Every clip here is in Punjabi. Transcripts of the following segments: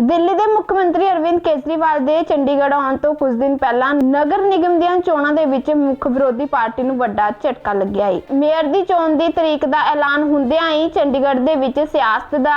ਦਿੱਲੀ ਦੇ ਮੁੱਖ ਮੰਤਰੀ ਅਰਵਿੰਦ ਕੇਜਰੀਵਾਲ ਦੇ ਚੰਡੀਗੜ੍ਹ ਆਉਣ ਤੋਂ ਕੁਝ ਦਿਨ ਪਹਿਲਾਂ ਨਗਰ ਨਿਗਮ ਦੀਆਂ ਚੋਣਾਂ ਦੇ ਵਿੱਚ ਮੁੱਖ ਵਿਰੋਧੀ ਪਾਰਟੀ ਨੂੰ ਵੱਡਾ ਝਟਕਾ ਲੱਗਿਆ ਹੈ ਮੇਅਰ ਦੀ ਚੋਣ ਦੀ ਤਰੀਕ ਦਾ ਐਲਾਨ ਹੁੰਦਿਆਂ ਹੀ ਚੰਡੀਗੜ੍ਹ ਦੇ ਵਿੱਚ ਸਿਆਸਤ ਦਾ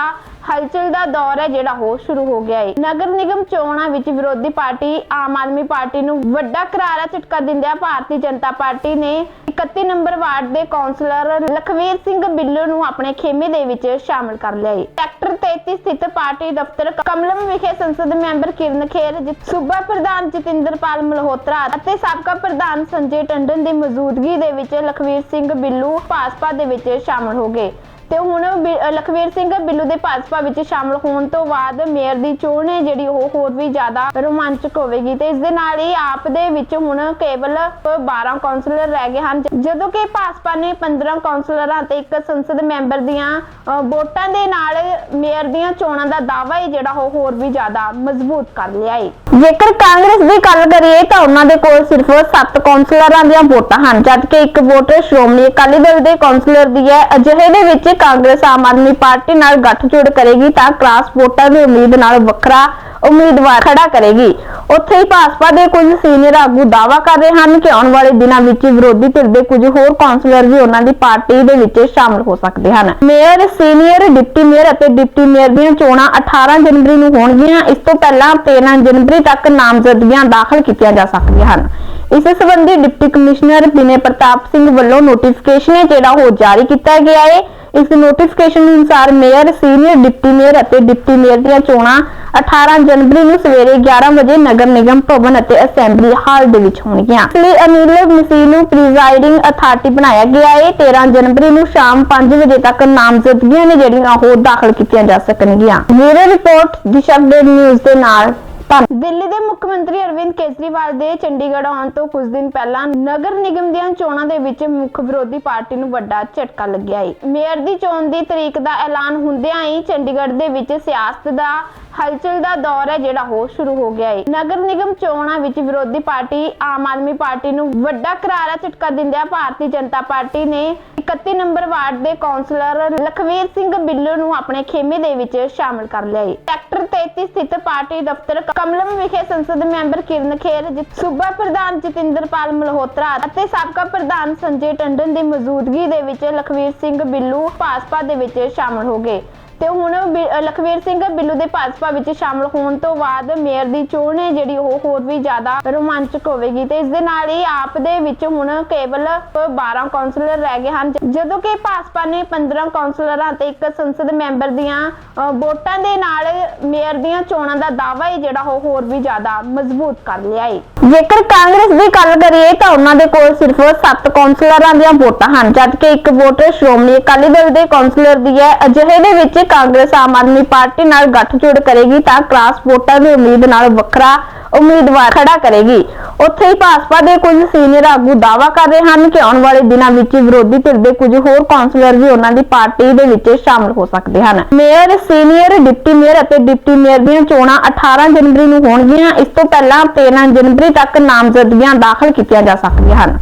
ਹਲਚਲ ਦਾ ਦੌਰ ਹੈ ਜਿਹੜਾ ਉਹ ਸ਼ੁਰੂ ਹੋ ਗਿਆ ਹੈ ਨਗਰ ਨਿਗਮ ਚੋਣਾਂ ਵਿੱਚ ਵਿਰੋਧੀ ਪਾਰਟੀ ਆਮ ਆਦਮੀ ਪਾਰਟੀ ਨੂੰ ਵੱਡਾ ਕਰਾਰਾ ਝਟਕਾ ਦਿੰਦਿਆਂ ਭਾਰਤੀ ਜਨਤਾ ਪਾਰਟੀ ਨੇ 31 ਨੰਬਰ ਵਾਰਡ ਦੇ ਕੌਂਸਲਰ ਲਖਵੀਰ ਸਿੰਘ ਬਿੱਲੂ ਨੂੰ ਆਪਣੇ ਖੇਮੇ ਦੇ ਵਿੱਚ ਸ਼ਾਮਲ ਕਰ ਲਿਆ ਹੈ ਸੈਕਟਰ 33 ਸਥਿਤ ਪਾਰਟੀ ਦਫ਼ਤਰ ਕਮਲਮ ਵਿਖੇ ਸੰਸਦ ਮੈਂਬਰ ਕਿਰਨ ਖੇਰ ਸੂਬਾ ਪ੍ਰਧਾਨ ਜਤਿੰਦਰਪਾਲ ਮਲਹੋਤਰਾ ਅਤੇ ਸਾਬਕਾ ਪ੍ਰਧਾਨ ਸੰਜੇ ਟੰਡਨ ਦੀ ਮੌਜੂਦਗੀ ਦੇ ਵਿੱਚ ਲਖਵੀਰ ਸਿੰਘ ਬਿੱਲੂ ਭਾਜਪਾ ਦੇ ਵਿੱਚ ਸ਼ਾਮਲ ਹੋ ਗਏ। ਤੇ ਹੁਣ ਬਿ- ਲਖਵੀਰ ਸਿੰਘ ਬਿੱਲੂ ਦੇ ਭਾਜਪਾ ਵਿੱਚ ਸ਼ਾਮਲ ਹੋਣ ਤੋਂ ਬਾਅਦ ਮੇਅਰ ਦੀ ਚੋਣ ਹੈ, ਜਿਹੜੀ ਉਹ ਹੋਰ ਵੀ ਜ਼ਿਆਦਾ ਰੋਮਾਂਚਕ ਹੋਵੇਗੀ। ਤੇ ਇਸ ਦੇ ਨਾਲ ਹੀ ਆਪ ਦੇ ਵਿੱਚ ਹੁਣ ਕੇਵਲ 12 ਕਾਉਂਸਲਰ ਰਹਿ ਗਏ ਹਨ। ਜਦੋਂ ਕਿ ਭਾਜਪਾ ਨੇ 15 ਕਾਉਂਸਲਰਾਂ ਤੇ ਇੱਕ ਸੰਸਦ ਮੈਂਬਰ ਦੀਆਂ ਵੋਟਾਂ ਦੇ ਨਾਲ ਮੇਅਰ ਦੀਆਂ ਚੋਣਾਂ ਦਾ ਦਾਅਵਾ ਹੈ, ਜਿਹੜਾ ਉਹ ਹੋਰ ਵੀ ਜ਼ਿਆਦਾ ਮਜ਼ਬੂਤ ਕਰ ਲਿਆ ਹੈ। ਜੇਕਰ ਕਾਂਗਰਸ ਦੀ ਗੱਲ ਕਰੀਏ ਤਾਂ ਉਹਨਾਂ ਦੇ ਕੋਲ ਸਿਰਫ 7 ਕਾਉਂਸਲਰਾਂ ਦੀਆਂ ਵੋਟਾਂ ਹਨ, ਜਦਕਿ ਇੱਕ ਵੋਟ ਸ਼੍ਰੋਮਣੀ ਅਕਾਲੀ ਦਲ ਦੇ ਕਾਉਂਸਲਰ ਦੀ ਹੈ। ਅਜਿਹੇ ਦੇ ਵਿੱਚ ਕਾਂਗਰਸ ਆਮ ਆਦਮੀ ਪਾਰਟੀ ਨਾਲ ਗੱਠਜੋੜ ਕਰੇਗੀ ਤਾਂ ਕ੍ਰਾਸ ਵੋਟਾਂ ਦੀ ਉਮੀਦ ਨਾਲ ਵੱਖਰਾ ਉਮੀਦਵਾਰ ਖੜਾ ਕਰੇਗੀ। ਉੱਥੇ ਹੀ ਭਾਜਪਾ ਦੇ ਕੁਝ ਸੀਨੀਅਰ ਆਗੂ ਦਾਅਵਾ ਕਰ ਰਹੇ ਹਨ ਕਿ ਆਉਣ ਵਾਲੇ ਦਿਨਾਂ ਵਿੱਚ ਵਿਰੋਧੀ ਧਿਰ ਦੇ ਕੁਝ ਹੋਰ ਕਾਉਂਸਲਰ ਵੀ ਉਹਨਾਂ ਦੀ ਪਾਰਟੀ ਦੇ ਵਿੱਚ ਸ਼ਾਮਲ ਹੋ ਸਕਦੇ ਹਨ। ਮੇਅਰ ਸੀਨੀਅਰ ਡਿਪਟੀ ਮੇਅਰ ਅਤੇ ਡਿਪਟੀ ਮੇਅਰ ਦੀਆਂ ਚੋਣਾਂ 18 ਜਨਵਰੀ ਨੂੰ ਹੋਣਗੀਆਂ। ਇਸ ਤੋਂ ਪਹਿਲਾਂ 13 ਜਨਵਰੀ ਤੱਕ ਨਾਮਜ਼ਦਗੀਆਂ ਦਾਖਲ ਕੀਤੀਆਂ ਜਾ ਸਕਦੀਆਂ ਹਨ। ਇਸ ਸੰਬੰਧੀ ਡਿਪਟੀ ਕਮਿਸ਼ਨਰ ਬਿਨੇ ਪ੍ਰਤਾਪ ਸਿੰਘ ਵੱਲੋਂ ਨੋਟੀਫਿਕੇਸ਼ਨ ਹੈ ਜਿਹੜਾ ਉਹ ਜਾਰੀ ਕੀਤਾ ਗਿਆ ਹੈ। ਇਸ ਨੋਟੀਫਿਕੇਸ਼ਨ ਅਨੁਸਾਰ ਮੇਅਰ ਸੀਨੀਅਰ ਡਿਪਟੀ ਮੇਅਰ ਅਤੇ ਡਿਪਟੀ ਮੇਅਰ ਦੀਆਂ ਚੋਣਾਂ 18 ਜਨਵਰੀ ਨੂੰ ਸਵੇਰੇ 11 ਵਜੇ ਨਗਰ ਨਿਗਮ ਭਵਨ ਅਤੇ ਅਸੈਂਬਲੀ ਹਾਲ ਦੇ ਵਿੱਚ ਹੋਣਗੀਆਂ। ਇਸ ਲਈ ਅਨਿਲ ਮਸੀਹ ਨੂੰ ਪ੍ਰੀਜ਼ਾਈਡਿੰਗ ਅਥਾਰਟੀ ਬਣਾਇਆ ਗਿਆ ਹੈ 13 ਜਨਵਰੀ ਨੂੰ ਸ਼ਾਮ 5 ਵਜੇ ਤੱਕ ਨਾਮਜ਼ਦਗੀਆਂ ਨੇ ਜਿਹੜੀਆਂ ਉਹ ਦਾਖਲ ਕੀਤੀਆਂ ਜਾ ਸਕਣਗੀਆਂ। Bureau report, Disha update news ਦੇ ਨਾਲ। ਦਿੱਲੀ ਦੇ ਮੁੱਖ ਮੰਤਰੀ ਅਰਵਿੰਦ ਕੇਜਰੀਵਾਲ ਦੇ ਚੰਡੀਗੜ੍ਹ ਆਉਣ ਤੋਂ ਕੁਝ ਦਿਨ ਪਹਿਲਾਂ ਨਗਰ ਨਿਗਮ ਦੀਆਂ ਚੋਣਾਂ ਦੇ ਵਿੱਚ ਮੁੱਖ ਵਿਰੋਧੀ ਪਾਰਟੀ ਨੂੰ ਵੱਡਾ ਝਟਕਾ ਲੱਗਿਆ ਹੈ ਮੇਅਰ ਦੀ ਚੋਣ ਦੀ ਤਰੀਕ ਦਾ ਐਲਾਨ ਹੁੰਦਿਆਂ ਹੀ ਚੰਡੀਗੜ੍ਹ ਦੇ ਵਿੱਚ ਸਿਆਸਤ ਦਾ ਹਲਚਲ ਦਾ ਦੌਰ ਹੈ ਜਿਹੜਾ ਉਹ ਸ਼ੁਰੂ ਹੋ ਗਿਆ ਹੈ ਨਗਰ ਨਿਗਮ ਚੋਣਾਂ ਵਿੱਚ ਵਿਰੋਧੀ ਪਾਰਟੀ ਆਮ ਆਦਮੀ ਪਾਰਟੀ ਨੂੰ ਵੱਡਾ ਕਰਾਰਾ ਝਟਕਾ ਦਿੰਦਿਆਂ ਭਾਰਤੀ ਜਨਤਾ ਪਾਰਟੀ ਨੇ 31 ਨੰਬਰ ਵਾਰਡ ਦੇ ਕੌਂਸਲਰ ਲਖਵੀਰ ਸਿੰਘ ਬਿੱਲੂ ਨੂੰ ਆਪਣੇ ਖੇਮੇ ਦੇ ਵਿੱਚ ਸ਼ਾਮਲ ਕਰ ਲਿਆ ਹੈ ਸੈਕਟਰ 33 ਸਥਿਤ ਪਾਰਟੀ ਦਫ਼ਤਰ ਕਮਲਮ ਵਿਖੇ ਸੰਸਦ ਮੈਂਬਰ ਕਿਰਨ ਖੇਰ ਸੂਬਾ ਪ੍ਰਧਾਨ ਜਤਿੰਦਰਪਾਲ ਮਲਹੋਤਰਾ ਅਤੇ ਸਾਬਕਾ ਪ੍ਰਧਾਨ ਸੰਜੇ ਟੰਡਨ ਦੀ ਮੌਜੂਦਗੀ ਦੇ ਵਿੱਚ ਲਖਵੀਰ ਸਿੰਘ ਬਿੱਲੂ ਭਾਜਪਾ ਦੇ ਵਿੱਚ ਸ਼ਾਮਲ ਹੋ ਗਏ। ਤੇ ਹੁਣ ਬਿ- ਲਖਵੀਰ ਸਿੰਘ ਬਿੱਲੂ ਦੇ ਭਾਜਪਾ ਵਿੱਚ ਸ਼ਾਮਲ ਹੋਣ ਤੋਂ ਬਾਅਦ ਮੇਅਰ ਦੀ ਚੋਣ ਹੈ, ਜਿਹੜੀ ਉਹ ਹੋਰ ਵੀ ਜ਼ਿਆਦਾ ਰੋਮਾਂਚਕ ਹੋਵੇਗੀ। ਤੇ ਇਸ ਦੇ ਨਾਲ ਹੀ ਆਪ ਦੇ ਵਿੱਚ ਹੁਣ ਕੇਵਲ 12 ਕਾਉਂਸਲਰ ਰਹਿ ਗਏ ਹਨ। ਜਦੋਂ ਕਿ ਭਾਜਪਾ ਨੇ 15 ਕਾਉਂਸਲਰਾਂ ਤੇ ਇੱਕ ਸੰਸਦ ਮੈਂਬਰ ਦੀਆਂ ਵੋਟਾਂ ਦੇ ਨਾਲ ਮੇਅਰ ਦੀਆਂ ਚੋਣਾਂ ਦਾ ਦਾਅਵਾ ਹੈ, ਜਿਹੜਾ ਉਹ ਹੋਰ ਵੀ ਜ਼ਿਆਦਾ ਮਜ਼ਬੂਤ ਕਰ ਲਿਆ ਹੈ। ਜੇਕਰ ਕਾਂਗਰਸ ਦੀ ਗੱਲ ਕਰੀਏ ਤਾਂ ਉਹਨਾਂ ਦੇ ਕੋਲ ਸਿਰਫ 7 ਕਾਉਂਸਲਰਾਂ ਦੀਆਂ ਵੋਟਾਂ ਹਨ, ਜਦਕਿ ਇੱਕ ਵੋਟ ਸ਼੍ਰੋਮਣੀ ਅਕਾਲੀ ਦਲ ਦੇ ਕਾਉਂਸਲਰ ਦੀ ਹੈ। ਅਜਿਹੇ ਦੇ ਵਿੱਚ ਕਾਂਗਰਸ ਆਮ ਆਦਮੀ ਪਾਰਟੀ ਨਾਲ ਗੱਠਜੋੜ ਕਰੇਗੀ ਤਾਂ ਕ੍ਰਾਸ ਵੋਟਾਂ ਦੀ ਉਮੀਦ ਨਾਲ ਵੱਖਰਾ ਉਮੀਦਵਾਰ ਖੜਾ ਕਰੇਗੀ। ਉੱਥੇ ਹੀ ਭਾਜਪਾ ਦੇ ਕੁਝ ਸੀਨੀਅਰ ਆਗੂ ਦਾਅਵਾ ਕਰ ਰਹੇ ਹਨ ਕਿ ਆਉਣ ਵਾਲੇ ਦਿਨਾਂ ਵਿੱਚ ਵਿਰੋਧੀ ਧਿਰ ਦੇ ਕੁਝ ਹੋਰ ਕਾਉਂਸਲਰ ਵੀ ਉਹਨਾਂ ਦੀ ਪਾਰਟੀ ਦੇ ਵਿੱਚ ਸ਼ਾਮਲ ਹੋ ਸਕਦੇ ਹਨ। ਮੇਅਰ ਸੀਨੀਅਰ ਡਿਪਟੀ ਮੇਅਰ ਅਤੇ ਡਿਪਟੀ ਮੇਅਰ ਦੀਆਂ ਚੋਣਾਂ 18 ਜਨਵਰੀ ਨੂੰ ਹੋਣਗੀਆਂ। ਇਸ ਤੋਂ ਪਹਿਲਾਂ 13 ਜਨਵਰੀ ਤੱਕ ਨਾਮਜ਼ਦਗੀਆਂ ਦਾਖਲ ਕੀਤੀਆਂ ਜਾ ਸਕਦੀਆਂ ਹਨ।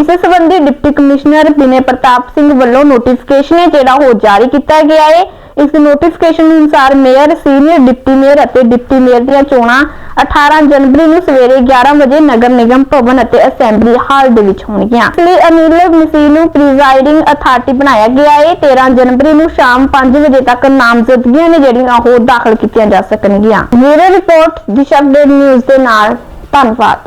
ਇਸ ਸੰਬੰਧੀ ਡਿਪਟੀ ਕਮਿਸ਼ਨਰ ਬਿਨੇ ਪ੍ਰਤਾਪ ਸਿੰਘ ਵੱਲੋਂ ਨੋਟੀਫਿਕੇਸ਼ਨ ਹੈ ਜਿਹੜਾ ਉਹ ਜਾਰੀ ਕੀਤਾ ਗਿਆ ਹੈ। ਇਸ ਨੋਟੀਫਿਕੇਸ਼ਨ ਅਨੁਸਾਰ ਮੇਅਰ ਸੀਨੀਅਰ ਡਿਪਟੀ ਮੇਅਰ ਅਤੇ ਡਿਪਟੀ ਮੇਅਰ ਦੀਆਂ ਚੋਣਾਂ 18 ਜਨਵਰੀ ਨੂੰ ਸਵੇਰੇ 11 ਵਜੇ ਨਗਰ ਨਿਗਮ ਭਵਨ ਅਤੇ ਅਸੈਂਬਲੀ ਹਾਲ ਦੇ ਵਿੱਚ ਹੋਣਗੀਆਂ। ਇਸ ਲਈ ਅਨਿਲ ਮਸੀਹ ਨੂੰ ਪ੍ਰੀਜ਼ਾਈਡਿੰਗ ਅਥਾਰਟੀ ਬਣਾਇਆ ਗਿਆ ਹੈ 13 ਜਨਵਰੀ ਨੂੰ ਸ਼ਾਮ 5 ਵਜੇ ਤੱਕ ਨਾਮਜ਼ਦਗੀਆਂ ਨੇ ਜਿਹੜੀਆਂ ਉਹ ਦਾਖਲ ਕੀਤੀਆਂ ਜਾ ਸਕਣਗੀਆਂ। Bureau report Disha update news ਦੇ ਨਾਲ। ਧੰਨਵਾਦ।